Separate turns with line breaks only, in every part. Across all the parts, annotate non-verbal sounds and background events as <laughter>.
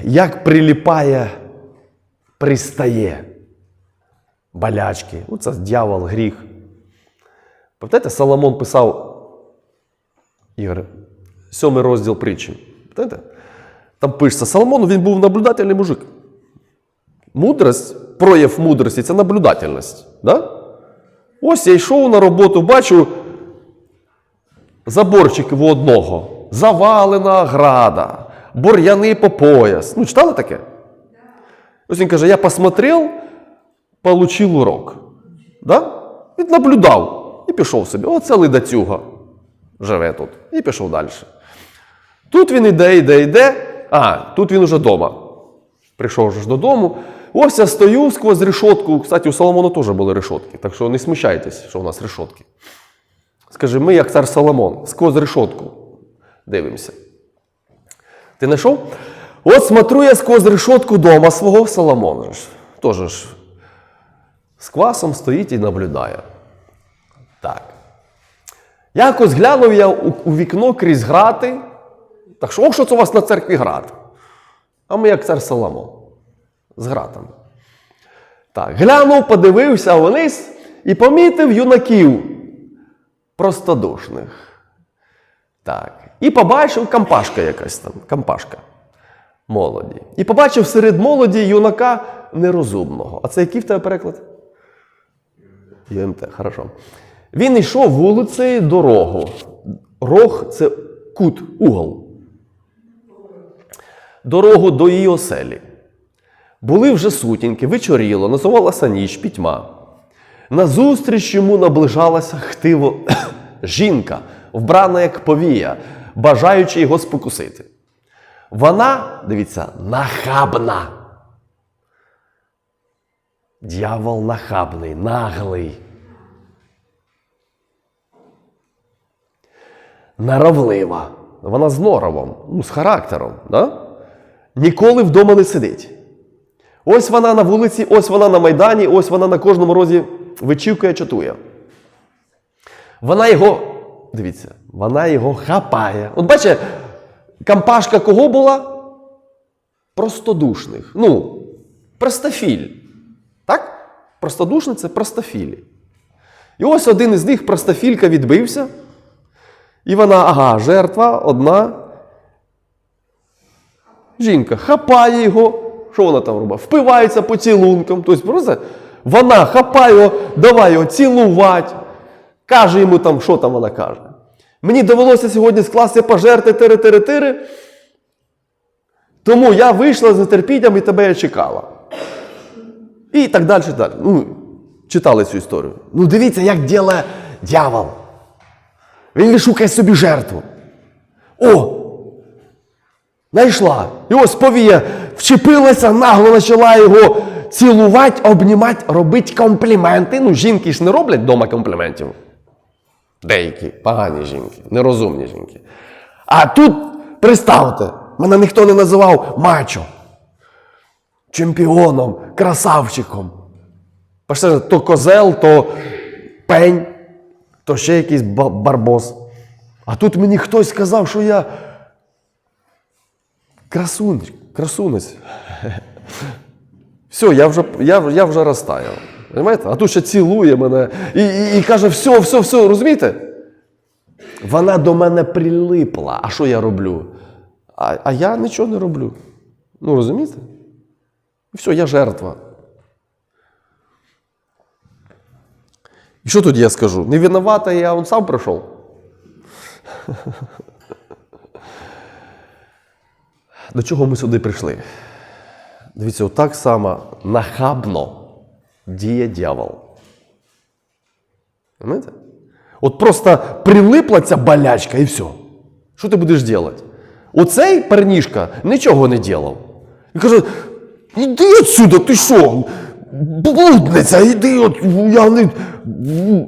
як приліпає, пристає. Болячки. Ну, це дьявол, гріх. Пам'ятаєте, Соломон писав, Ігор, сьомий розділ притчі. Пам'ятаєте? Там пишеться, Соломон він був наблюдательний мужик. Мудрость, прояв мудрості це наблюдательність. Да? Ось я йшов на роботу, бачу заборчик в одного, завалена града, бур'яни по пояс. Ну, читали таке? Ось він каже: я посмотрел, получил урок. Да? Він наблюдав і пішов собі. Оце ледацюга живе тут. І пішов далі. Тут він іде, йде, йде. А, тут він уже вдома. Прийшов ж додому. Ось я стою сквозь решетку. Кстати, у Соломона теж були решетки, так що не смущайтесь, що у нас решетки. Скажи, ми, як цар Соломон, сквозь решетку дивимося. Ти знайшов? От смотрю я сквозь решетку дома свого Соломона. ж. Тоже ж з квасом стоїть і наблюдає. Так. Якось глянув я у, у вікно крізь грати. Так що, о, що це у вас на церкві град? А ми як цар Соломон. З гратами. Так, глянув, подивився вниз і помітив юнаків простодушних. Так. І побачив кампашка якась там, кампашка молоді. І побачив серед молоді юнака нерозумного. А це який в тебе переклад? ЮМТ, хорошо. Він йшов вулицею дорогу. Рог це кут, угол. Дорогу до її оселі. Були вже сутінки, вечоріло, називалася ніч, пітьма. Назустріч йому наближалася хтиво <coughs> жінка, вбрана як повія, бажаючи його спокусити. Вона, дивіться, нахабна. Дьявол нахабний, наглий. Наровлива. Вона з норовом, ну, з характером. Да? Ніколи вдома не сидить. Ось вона на вулиці, ось вона на Майдані, ось вона на кожному розі вичівкає, чатує. Вона його, дивіться, вона його хапає. От бачите, кампашка кого була? Простодушних. Ну, простофіль. Так? Простодушний це простофілі. І ось один із них, простофілька, відбився. І вона, ага, жертва одна. Жінка хапає його. Що вона там робить? Впивається поцілунком. Тобто, просто вона хапає його, давай його цілувати. Каже йому там, що там вона каже. Мені довелося сьогодні скласти пожерти тири-тири-тири. Тому я вийшла з нетерпінням і тебе я чекала. І так далі. далі. Ну, читали цю історію. Ну, дивіться, як ділає дьявол. Він вишукає собі жертву. О! Знайшла. І ось повія вчепилася, нагло почала його цілувати, обнімати, робити компліменти. Ну, жінки ж не роблять вдома компліментів. Деякі погані жінки, нерозумні жінки. А тут, представте, мене ніхто не називав мачо, чемпіоном, красавчиком. Бачите, то козел, то пень, то ще якийсь барбос. А тут мені хтось сказав, що я красунець. <laughs> красунець. Все, я вже, я, я вже розтаяв. Розумієте? А тут ще цілує мене і, і, і каже: все, все, все, розумієте? Вона до мене прилипла. А що я роблю? А, а я нічого не роблю. Ну, розумієте? І все, я жертва. І що тут я скажу? Не виновата, я он сам прийшов. До чого ми сюди прийшли? Дивіться, отак само нахабно діє дьявол. Знаєте? От просто прилипла ця болячка і все. Що ти будеш робити? Оцей парнішка нічого не робив. Він каже: іди отсюди, ти що? Блудниця, іди от, я не.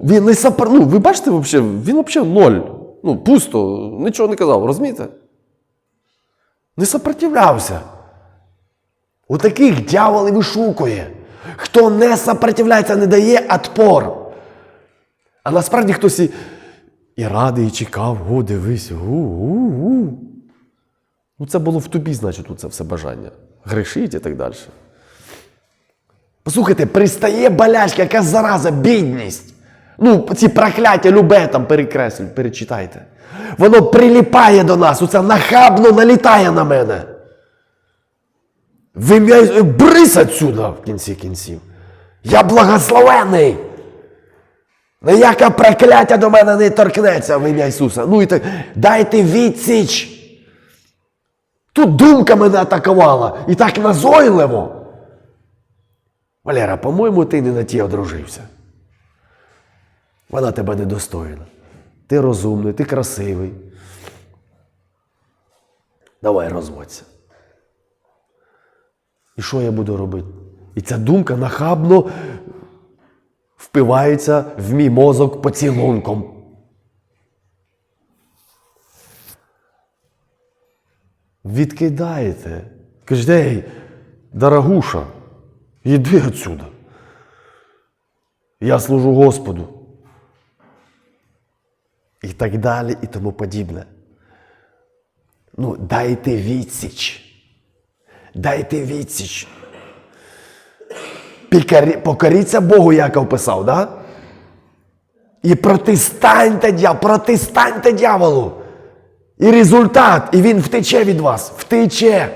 Він не сапар... Ну, ви бачите, вообще, він взагалі ноль. Ну, пусто, нічого не казав, розумієте? Не сопротивлявся. У таких дьявол і вишукує. Хто не сопротивляється, не дає отпор. А насправді хтось і, і радий, і чекав, о, дивись, у, у. Ну, це було в тобі, значить, це все бажання. Грішить і так далі. Послухайте, пристає болячка, яка зараза, бідність. Ну, ці прокляття любе там перекреслюють, перечитайте. Воно приліпає до нас, оце нахабно налітає на мене. Ви м'я... брись отсюда в кінці кінців. Я благословений. Ніяке прокляття до мене не торкнеться в ім'я Ісуса. Ну і так, дайте відсіч. Тут думка мене атакувала і так назойливо. Валера, по-моєму, ти не на ті одружився. Вона тебе недостойна. Ти розумний, ти красивий. Давай розводься. І що я буду робити? І ця думка нахабно впивається в мій мозок поцілунком. Відкидаєте. Кажете, ей, дорогуша, йди отсюда. Я служу Господу. І так далі, і тому подібне. Ну, дайте відсіч. Дайте відсіч. Покоріться Богу, Яков писав, да? І протистаньте дьяволу, протистаньте дьяволу. І результат, і він втече від вас, втече.